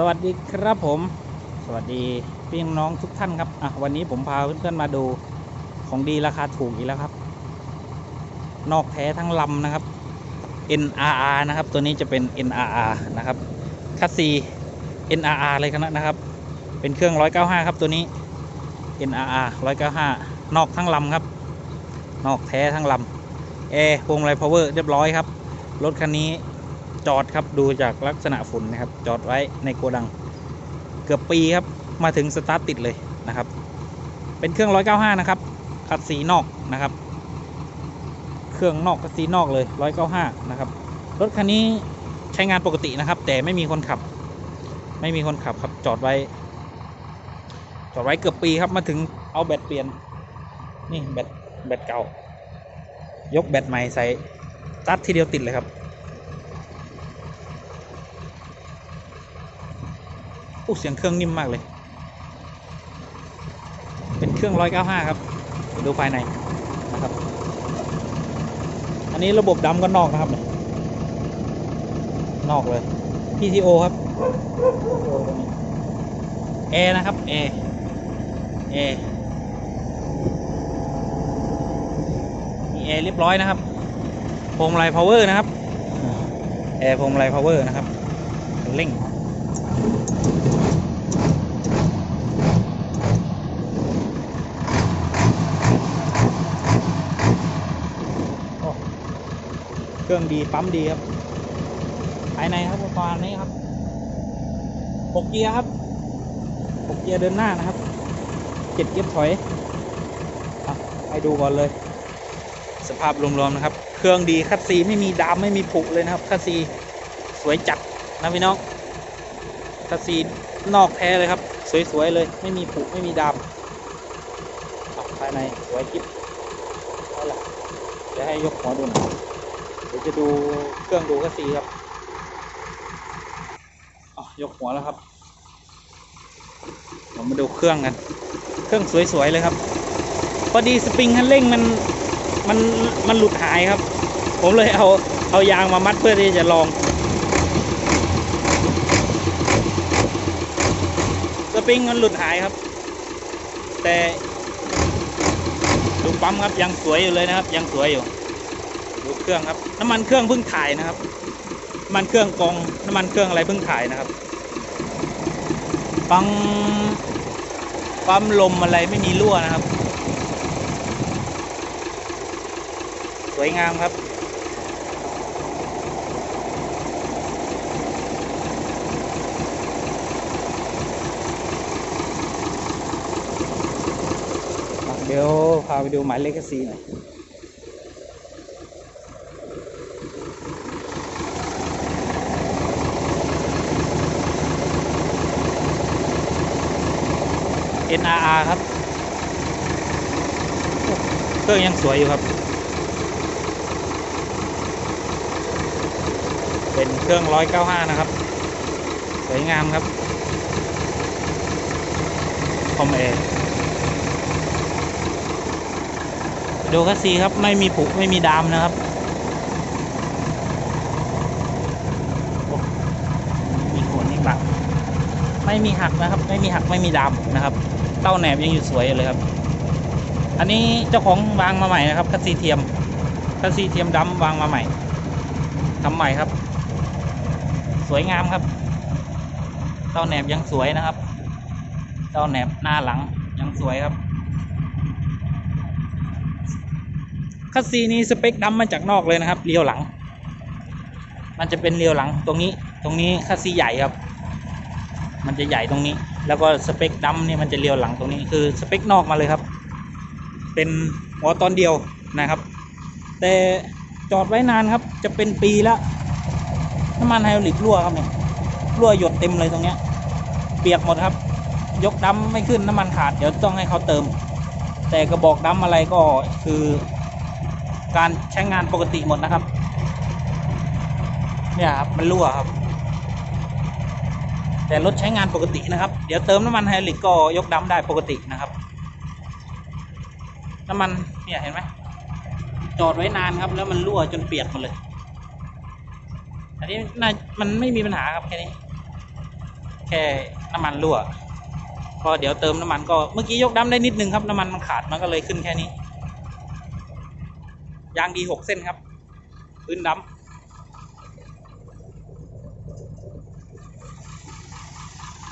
สวัสดีครับผม สวัสดีพี่น้องทุกท่านครับอะวันนี้ผมพาเพื่อนๆมาดูของดีราคาถูกอีกแล้วครับ นอกแท้ทั้งลำนะครับ NRR นะครับ ตัวนี้จะเป็น NRR นะครับคัสซี NRR เลยกันนะครับ เป็นเครื่อง 195 ครับตัวนี้ NRR 195 นอกทั้งลำครับ นอกแท้ทั้งลำแอร์พวงมาลัยพาวเวอร์เรียบร้อยครับรถคันนี้ จอดครับดูจากลักษณะฝุ่นนะครับ จอดไว้ในโกดัง เกือบปีครับ มาถึงสตาร์ทติดเลยนะครับ เป็นเครื่อง 195 นะครับ คัดสีนอกนะครับ เครื่องนอกคัดสีนอกเลย 195 นะครับ รถคันนี้ใช้งานปกตินะครับ แต่ไม่มีคนขับ ไม่มีคนขับครับจอดไว้ จอดไว้เกือบปีครับมาถึงเอาแบตเปลี่ยน นี่แบตแบตเก่ายกแบตใหม่ใส่ตัดทีเดียวติดเลยครับ อู้เสียงเครื่องนิ่มมากเลย เป็นเครื่อง 195 ครับ ดูภายในนะครับ อันนี้ระบบดำก็นอกนะครับเนี่ยนอกเลย PTO ครับแอร์นะครับแอร์แอร์มีแอร์เรียบร้อยนะครับพวงมาลัยพาวเวอร์นะครับแอร์พวงมาลัยพาวเวอร์นะครับเร่ง เครื่องดีปั๊มดีครับภายในครับประมาณนี้ครับหกเกียร์ครับหกเกียร์เดินหน้านะครับเจ็ดเกียร์ถอยอะให้ดูก่อนเลย สภาพรวมๆนะครับ เครื่องดีคัดซีไม่มีดามไม่มีผุเลยนะครับคัดซีสวยจัดนะพี่น้องคัดซีนอกแท้เลยครับ สวยๆเลย ไม่มีผุไม่มีดามภายในสวยกิ๊บเอาล่ะเดี๋ยวให้ยกหัวดูหน่อย เดี๋ยวจะดูเครื่องดูคัสซีครับอ๋อยกหัวแล้วครับเรามาดูเครื่องกัน เครื่องสวยๆเลยครับ พอดีสปริงคันเร่งมันมันมันหลุดหายครับ ผมเลยเอาเอายางมามัดเพื่อที่จะลองสปริงมันหลุดหายครับ แต่ดูปั๊มครับยังสวยอยู่เลยนะครับ ยังสวยอยู่ ดูเครื่องครับ น้ำมันเครื่องเพิ่งถ่ายนะครับน้ำมันเครื่องกองน้ำมันเครื่องอะไรเพิ่งถ่ายนะครับปั๊มปั๊มลมอะไรไม่มีรั่วนะครับ สวยงามครับเดี๋ยวพาไปดูหมายเลขสีหน่อย NRR ครับ เครื่องยังสวยอยู่ครับ เป็นเครื่อง 195 นะครับ สวยงามครับ คอมเอดูคัสซีครับ ไม่มีผุไม่มีดามนะครับโอ้มีขนนี่บัก ไม่มีหักนะครับ ไม่มีหักไม่มีดามนะครับ เต้าแหนบยังอยู่สวยเลยครับ อันนี้เจ้าของวางมาใหม่นะครับคัสซีเทียมคัสซีเทียมดำวางมาใหม่ทำใหม่ครับ สวยงามครับ เต้าแหนบยังสวยนะครับ เต้าแหนบหน้าหลังยังสวยครับคัสซีนี้สเปคดำมาจากนอกเลยนะครับเรียวหลัง มันจะเป็นเรียวหลังตรงนี้ ตรงนี้คัสซีใหญ่ครับ มันจะใหญ่ตรงนี้ แล้วก็สเปคดำนี่มันจะเรียวหลังตรงนี้คือสเปคนอกมาเลยครับ เป็นหัวตอนเดียวนะครับ แต่จอดไว้นานครับ จะเป็นปีแล้วน้ำมันไฮดรอลิกรั่วครับเนี่ยรั่วหยดเต็มเลยตรงเนี้ย เปียกหมดครับ ยกดำไม่ขึ้นน้ำมันขาดเดี๋ยวต้องให้เขาเติม แต่กระบอกดำอะไรก็คือการใช้งานปกติหมดนะครับ เนี่ยครับมันรั่วครับ แต่รถใช้งานปกตินะครับ เดี๋ยวเติมน้ำมันไฮรอลิกก็ยกดำได้ปกตินะครับ น้ำมันเนี่ยเห็นไหมจอดไว้นานครับ แล้วมันรั่วจนเปียกหมดเลย อันนี้น่ามันไม่มีปัญหาครับแค่นี้ แค่น้ำมันรั่วก็เดี๋ยวเติมน้ำมันก็เมื่อกี้ยกดำได้นิดนึงครับน้ำมันมันขาดมันก็เลยขึ้นแค่นี้ยางดีหกเส้นครับ พื้นดำ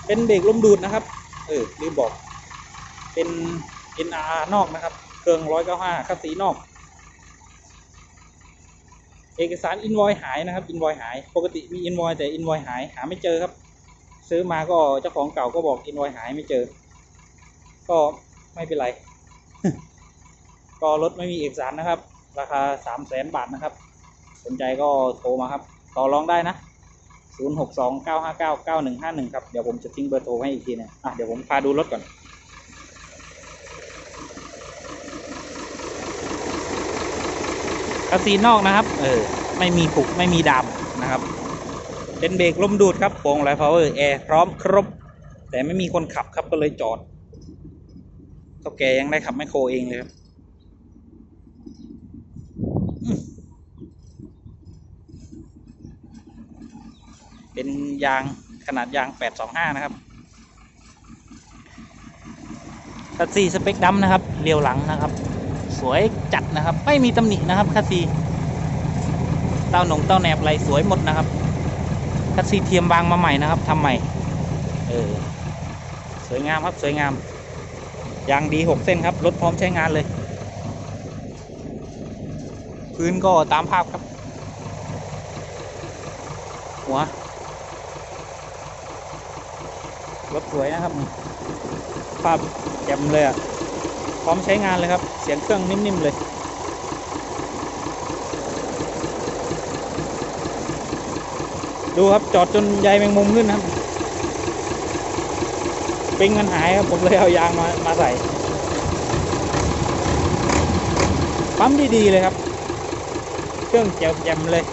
เป็นเบรกลมดูดนะครับ เออลืมบอก เป็น NR นอกนะครับ เครื่องร้อยเก้าห้าคัสสีนอก เอกสารอินวอยหายนะครับอินวอยหาย ปกติมีอินวอยแต่อินวอยหายหาไม่เจอครับ ซื้อมาก็เจ้าของเก่าก็บอกอินวอยหายไม่เจอ ก็ไม่เป็นไร ก็รถไม่มีเอกสารนะครับ ราคาสามแสนบาทนะครับ สนใจก็โทรมาครับ ต่อรองได้นะ 0 6 2 9 5 9 9 1 5 1ครับ เดี๋ยวผมจะทิ้งเบอร์โทรให้อีกทีนะอะเดี๋ยวผมพาดูรถก่อน กระสีนอกนะครับ เออ ไม่มีผุไม่มีดำนะครับ เป็นเบรกลมดูดครับโปร่งไลท์พาวเวอร์แอร์พร้อมครบ แต่ไม่มีคนขับครับก็เลยจอดเท่าแกยังได้ขับไมโครเองเลยครับ เป็นยางขนาดยาง 825 นะครับคัสซีสเปคดำนะครับเรียวหลังนะครับ สวยจัดนะครับ ไม่มีตำหนินะครับคัสซีเต้าหนงเต้าแหนบอะไรสวยหมดนะครับคัสซีเทียมบางมาใหม่นะครับทำใหม่เออสวยงามครับสวยงามยางดีหกเส้นครับรถพร้อมใช้งานเลย พื้นก็ตามภาพครับ หัว รถสวยนะครับภาพแจ่มเลยอะพร้อมใช้งานเลยครับ เสียงเครื่องนิ่มๆเลยดูครับจอดจนใยแมงมุมขึ้นนะครับปิ้งมันหายครับผมเลยเอายางมามาใส่ปั๊มดีๆเลยครับ เครื่องแจ่มๆเลย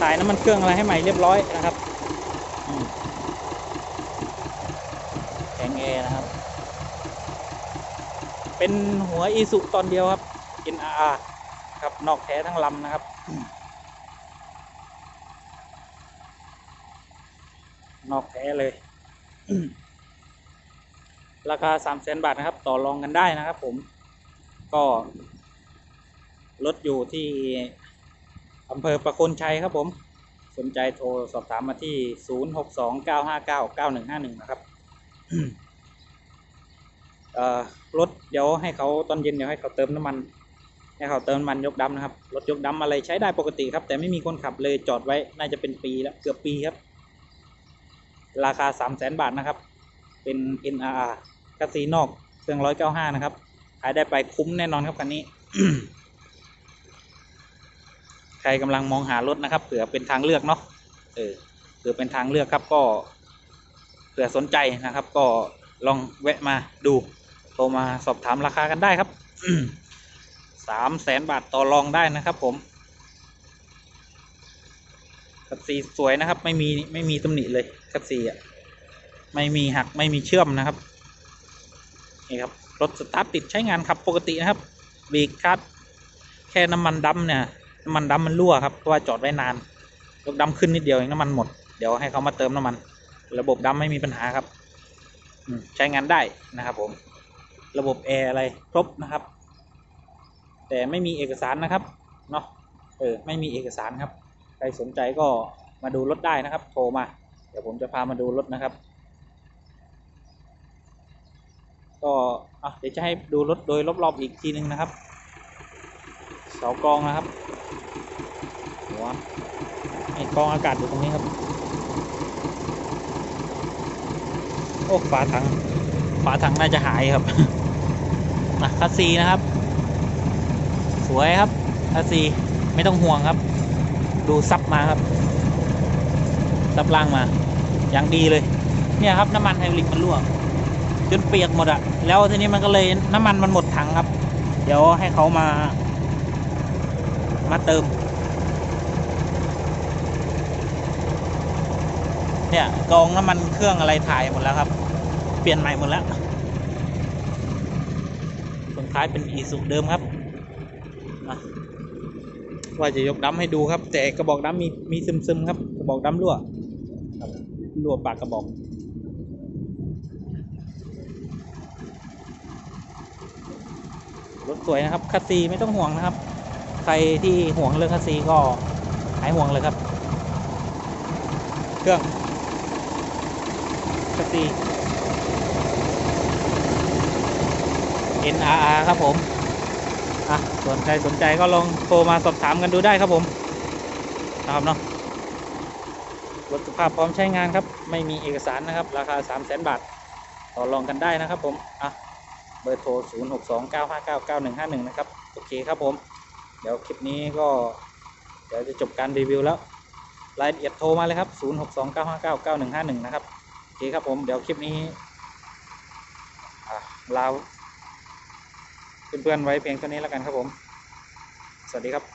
ถ่ายน้ำมันเครื่องอะไรให้ใหม่เรียบร้อยนะครับอืมแข็งแอร์นะครับ เป็นหัวอีสุตอนเดียวครับ NR ครับนอกแท้ทั้งลำนะครับนอกแท้เลย ราคาสามแสนบาทนะครับ ต่อรองกันได้นะครับ ผม ก็รถอยู่ที่อำเภอประโคนชัยครับ ผม สนใจโทรสอบถามมาที่ 0 6 2 9 5 9 9 1 5 1 นะครับเอ่อ รถเดี๋ยวให้เขาตอนเย็นเดี๋ยวให้เขาเติมน้ำมันให้เขาเติมน้ำมันยกดำนะครับรถยกดำอะไรใช้ได้ปกติครับ แต่ไม่มีคนขับเลยจอดไว้น่าจะเป็นปีแล้วเกือบปีครับ ราคา 3 0 0แสนบาทนะครับ เป็น NRR คัสซีนอกเครื่อง 195 นะครับขายได้ไปคุ้มแน่นอนครับคันนี้ ใครกำลังมองหารถนะครับเผื่อเป็นทางเลือกเนาะเออเผื่อเป็นทางเลือกครับก็เผื่อสนใจนะครับ ก็ลองแวะมาดู โทรมาสอบถามราคากันได้ครับสามแสนบาทต่อรองได้นะครับ ผมคัสซีสวยนะครับ ไม่มีไม่มีตำหนิเลยคัสซีอะไม่มีหักไม่มีเชื่อมนะครับนี่ครับรถสตาร์ทติดใช้งานขับปกตินะครับเบรกคัดแค่น้ำมันดำเนี่ยน้ำมันดำมันรั่วครับเพราะว่าจอดไว้นานยกดำขึ้นนิดเดียวเองน้ำมันหมดเดี๋ยวให้เขามาเติมน้ำมัน ระบบดำไม่มีปัญหาครับอืใช้งานได้นะครับผม ระบบแอร์อะไรครบนะครับ แต่ไม่มีเอกสารนะครับเนาะเออไม่มีเอกสารครับ ใครสนใจก็มาดูรถได้นะครับ โทรมา เดี๋ยวผมจะพามาดูรถนะครับ ก็อะเดี๋ยวจะให้ดูรถโดยรอบๆอีกทีหนึ่งนะครับเสากรองนะครับหัวไอ้กรองอากาศอยู่ตรงนี้ครับโอ้ฝาถังฝาถังน่าจะหายครับ นะคัสซีนะครับ สวยครับคัสซีไม่ต้องห่วงครับ ดูซับมาครับ ซับล่างมา อย่างดีเลย เนี่ยครับน้ำมันไฮดรอลิกมันรั่วจนเปียกหมดอะแล้วทีนี้มันก็เลยน้ำมันมันหมดถังครับ เดี๋ยวให้เขามา มาเติม เนี่ยกองน้ำมันเครื่องอะไรถ่ายหมดแล้วครับ เปลี่ยนใหม่หมดแล้ว ท้ายเป็นอีสุเดิมครับว่าจะยกดำให้ดูครับ แต่กระบอกดำมีมีซึมซึมครับ กระบอกดำรั่วรับรั่วปากกระบอกรถสวยนะครับคัสซีไม่ต้องห่วงนะครับ ใครที่ห่วงเรื่องคัสซีก็หายห่วงเลยครับ เครื่องคัสซี NRR ครับผมอะส่วนใครสนใจก็ลองโทรมาสอบถามกันดูได้ครับผมนะครับเนาะรถสภาพพร้อมใช้งานครับ ไม่มีเอกสารนะครับ ราคา 3 0 0 0 0 0 บาท ต่อรองกันได้นะครับผม อะ เบอร์โทร 0 6 2 9 5 9 9 1 5 1 นะครับ โอเคครับผม เดี๋ยวคลิปนี้ก็ เดี๋ยวจะจบการรีวิวแล้ว รายละเอียดโทรมาเลยครับ 0 6 2 9 5 9 9 1 5 1 นะครับ โอเคครับผม เดี๋ยวคลิปนี้ลา เพื่อนๆไว้เพียงเท่านี้แล้วกันครับผม สวัสดีครับ